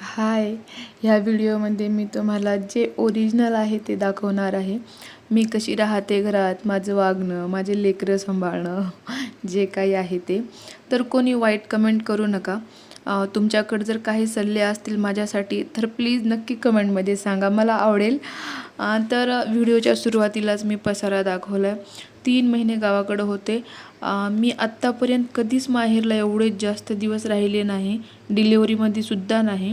हाय ह्या व्हिडिओमध्ये मी तुम्हाला जे ओरिजिनल आहे ते दाखवणार आहे. मी कशी राहते घरात माझं वागणं माझे लेकरं सांभाळणं जे काही आहे ते. तर कोणी वाईट कमेंट करू नका. तुमच्याकडे जर काही सल्ले असतील माझ्यासाठी तर प्लीज नक्की कमेंटमध्ये सांगा. मला आवडेल. तर व्हिडिओच्या सुरुवातीलाच मी पसारा दाखवला आहे तीन महिने गावाकडं होते. मी आत्तापर्यंत कधीच माहेरला एवढे जास्त दिवस राहिले नाही. डिलेवरीमध्ये सुद्धा नाही.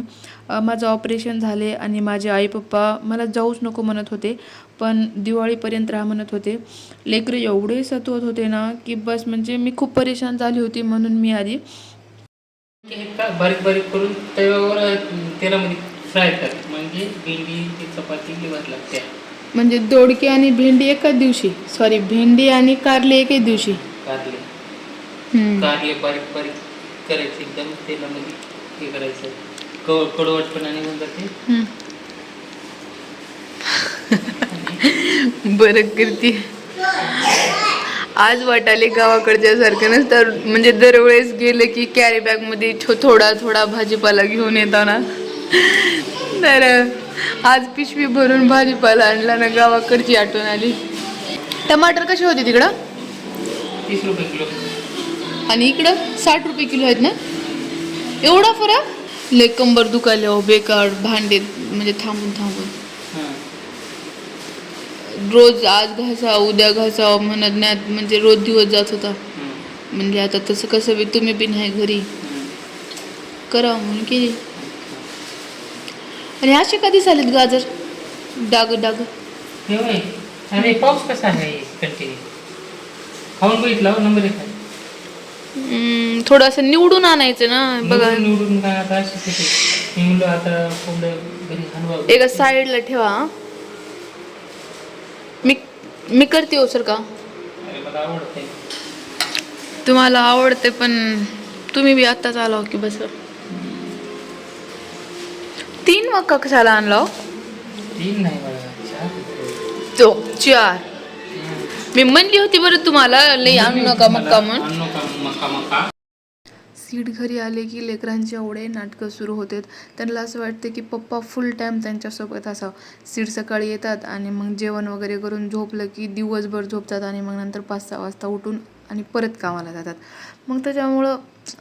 माझं ऑपरेशन झाले आणि माझे आई पप्पा मला जाऊच नको म्हणत होते. पण दिवाळीपर्यंत राहा म्हणत होते. लेकरं एवढे सतवत होते ना की बस म्हणजे मी खूप परेशान झाली होती म्हणून मी आधी. बारीक बारीक करून तेलामध्ये फ्राय कर. म्हणजे भेंडी चपाती लागते. म्हणजे दोडके आणि भेंडी एकाच दिवशी. सॉरी भेंडी आणि कारले एकाच दिवशी. कारले. बारीक बारीक करायचे एकदम तेलामध्ये हे करायचं. कव जाते. बरं करते. आज वाटाले गावाकडच्या सारखं नसतं. म्हणजे दरवेळेस गेले की कॅरी बॅगमध्ये थो- थोडा थोडा भाजीपाला घेऊन येताना. तर आज पिशवी भरून भाजीपाला आणला ना गावाकडची आठवण आली. टमाटर कसे होते तिकडं? तीस रुपये किलो. आणि इकडं साठ रुपये किलो आहेत ना? एवढा फरक? लय कंबर दुखायला हो बेकार भांडे म्हणजे थांबून थांबून. हां. रोज आज घासा उद्या घासा म्हणत नाही म्हणजे रोज दिवस जात होता. म्हणजे आता तसं कसं बी तुम्ही बी नाही घरी. करा म्हणून केली. आणि असे कधी झालेत गाजर डाग डाग. हे होय. आणि पाऊस कसा आहे कंटिन्यू खाऊन बघितला हो नंबर एक आहे. हम्म, थोडं असं निवडून आणायचं ना बघा. निवडून निवडून काय आता अशीच होते मी म्हणलो आता कोंबड्या घरी हलवा एका साईडला ठेवा हा. मी मी करते हो सर का? अरे मला आवडते तुम्हाला आवडते पण तुम्ही बी आत्ताच आला हो की बस. तीन मक्का कशाला आणला? तीन नाही. तो चार. मी म्हणली होती बरं तुम्हाला लई आणू नका मक्का म्हणून मका मका सीट घरी आले की लेकरांचे एवढे नाटकं सुरू होतात. त्यांना असं वाटते की पप्पा फुल टाईम त्यांच्यासोबत असावं. सीट सकाळी येतात आणि मग जेवण वगैरे करून झोपलं की दिवसभर झोपतात आणि मग नंतर पाच सहा वाजता उठून आणि परत कामाला जातात. मग त्याच्यामुळं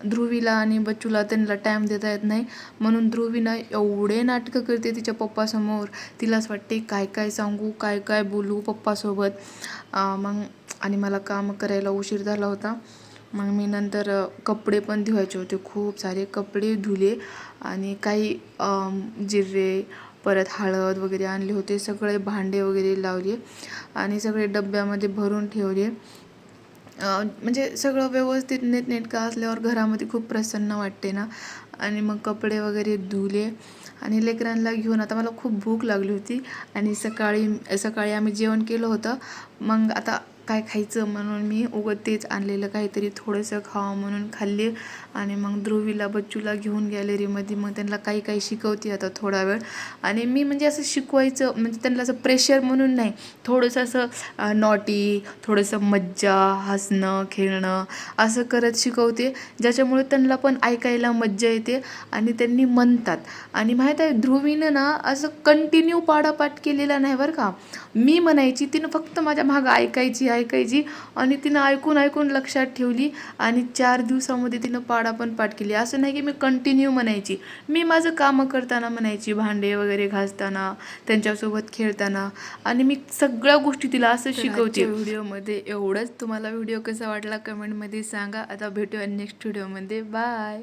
ध्रुवीला आणि बच्चूला त्यांना टाईम देता येत नाही. म्हणून ध्रुवीनं एवढे नाटकं करते तिच्या पप्पासमोर. तिलाच वाटते काय काय सांगू? काय काय बोलू पप्पासोबत? मग आणि मला काम करायला उशीर झाला होता. मग मी नंतर कपडे पण धुवायचे होते. खूप सारे कपडे धुले आणि काही जिरे परत हळद वगैरे आणले होते. सगळे भांडे वगैरे लावले आणि सगळे डब्यामध्ये भरून ठेवले. म्हणजे सगळं व्यवस्थित नीटनेटकं असल्यावर घरामध्ये खूप प्रसन्न वाटते ना. आणि मग कपडे वगैरे धुले आणि लेकरांना घेऊन आता मला खूप भूक लागली होती आणि सकाळी सकाळी आम्ही जेवण केलं होतं. मग आता काय खायचं म्हणून मी उगत तेच आणलेलं काहीतरी थोडंसं खावं म्हणून खाल्ले. आणि मग ध्रुवीला बच्चूला घेऊन गॅलरीमध्ये मग त्यांना काही काही शिकवते आता थोडा वेळ. आणि मी म्हणजे असं शिकवायचं म्हणजे त्यांना असं प्रेशर म्हणून नाही. थोडंसं असं नॉटी थोडंसं मज्जा हसणं खेळणं असं करत शिकवते. ज्याच्यामुळे त्यांना पण ऐकायला मज्जा येते आणि त्यांनी म्हणतात. आणि माहीत आहे ध्रुवीनं ना असं कंटिन्यू पाडापाठ केलेला नाही बरं का. मी म्हणायची तिनं फक्त माझ्या मागं ऐकायची ऐकायची. आणि तिनं ऐकून ऐकून लक्षात ठेवली आणि चार दिवसामध्ये तिनं पाडा पण पाठ केली. असं नाही की मी कंटिन्यू म्हणायची. मी माझं कामं करताना म्हणायची भांडे वगैरे घासताना त्यांच्यासोबत खेळताना. आणि मी सगळ्या गोष्टी तिला असं शिकवते. व्हिडिओमध्ये एवढंच. तुम्हाला व्हिडिओ कसा वाटला कमेंटमध्ये सांगा. आता भेटूया नेक्स्ट व्हिडिओमध्ये. बाय